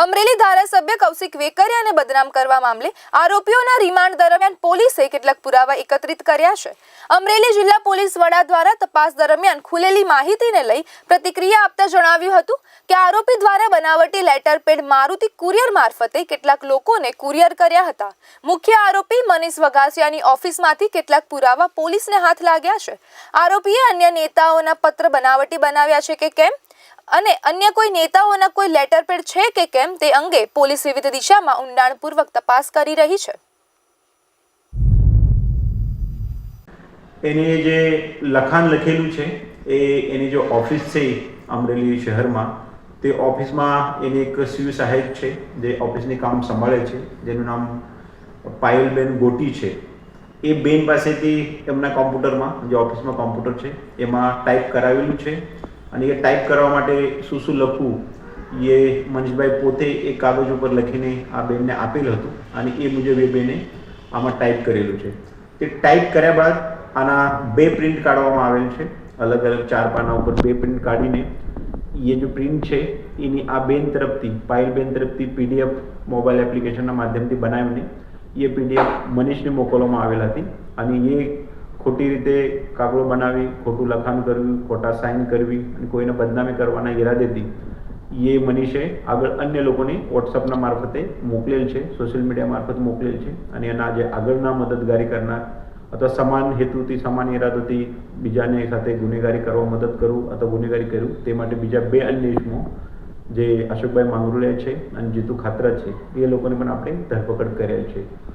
અમરેલી ધારાસભ્ય કૌશિક વેકરિયાને બદનામ કરવા મામલે આરોપીઓના રિમાન્ડ દરમિયાન પોલીસે કેટલાક પુરાવા એકત્રિત કર્યા છે. અમરેલી જિલ્લા પોલીસ વડા દ્વારા તપાસ દરમિયાન ખુલેલી માહિતીને લઈ પ્રતિક્રિયા આપતા જણાવ્યું હતું કે આરોપી દ્વારા બનાવટી લેટર પેડ મારુતિ કુરિયર મારફતે કેટલાક લોકોને કુરિયર કર્યા હતા. મુખ્ય આરોપી મનીષ વઘાસિયાની ઓફિસમાંથી કેટલાક પુરાવા પોલીસને હાથ લાગ્યા છે. આરોપીએ અન્ય નેતાઓના પત્ર બનાવટી બનાવ્યા છે કે કેમ? અને અન્ય કોઈ નેતાઓના કોઈ લેટર પેડ છે કે કેમ તે અંગે પોલીસ વિવિધ દિશામાં ઊંડાણપૂર્વક તપાસ કરી રહી છે. એને જે લખાણ લખેલું છે, એ એની જે ઓફિસ છે અમરેલી શહેરમાં, તે ઓફિસમાં એની એક શિવ સાહેબ છે, જે ઓફિસની કામ સંભાળે છે, જેનું નામ પાયલબેન ગોટી છે. એ બેન પાસેથી એમના કોમ્પ્યુટરમાં, જે ઓફિસમાં કોમ્પ્યુટર છે, એમાં ટાઈપ કરાવેલું છે. અને એ ટાઈપ કરવા માટે શું શું લખવું, એ મનીષભાઈ પોતે એ કાગજ ઉપર લખીને આ બેનને આપેલું હતું અને એ મુજબ એ બેને આમાં ટાઈપ કરેલું છે. તે ટાઈપ કર્યા બાદ આના બે પ્રિન્ટ કાઢવામાં આવેલ છે. અલગ અલગ ચાર પાના ઉપર બે પ્રિન્ટ કાઢીને એ જે પ્રિન્ટ છે, એની આ બેન તરફથી પાયલ બેન તરફથી પીડીએફ મોબાઈલ એપ્લિકેશનના માધ્યમથી બનાવીને એ પીડીએફ મનીષને મોકલવામાં આવેલ હતી અને એ ખોટી રીતે કાગળો બનાવી, ખોટું લખાણ કરવું ખોટા સાઇન કરવી અને કોઈને બદનામી કરવાના ઈરાદેથી એ મનીષે આગળ અન્ય લોકોને વોટ્સઅપના મારફતે મોકલેલ છે સોશિયલ મીડિયા મારફત મોકલેલ છે અને એના જે આગળના મદદગારી કરનાર અથવા સમાન હેતુથી, સમાન ઈરાદોથી બીજાને સાથે ગુનેગારી કરવા મદદ કરવું અથવા ગુનેગારી કરવું તે માટે બીજા બે અન્ય ઇસમો જે અશોકભાઈ માંગરોળિયા છે અને જીતુ ખાતરા છે, એ લોકોને પણ આપણે ધરપકડ કરેલ છે.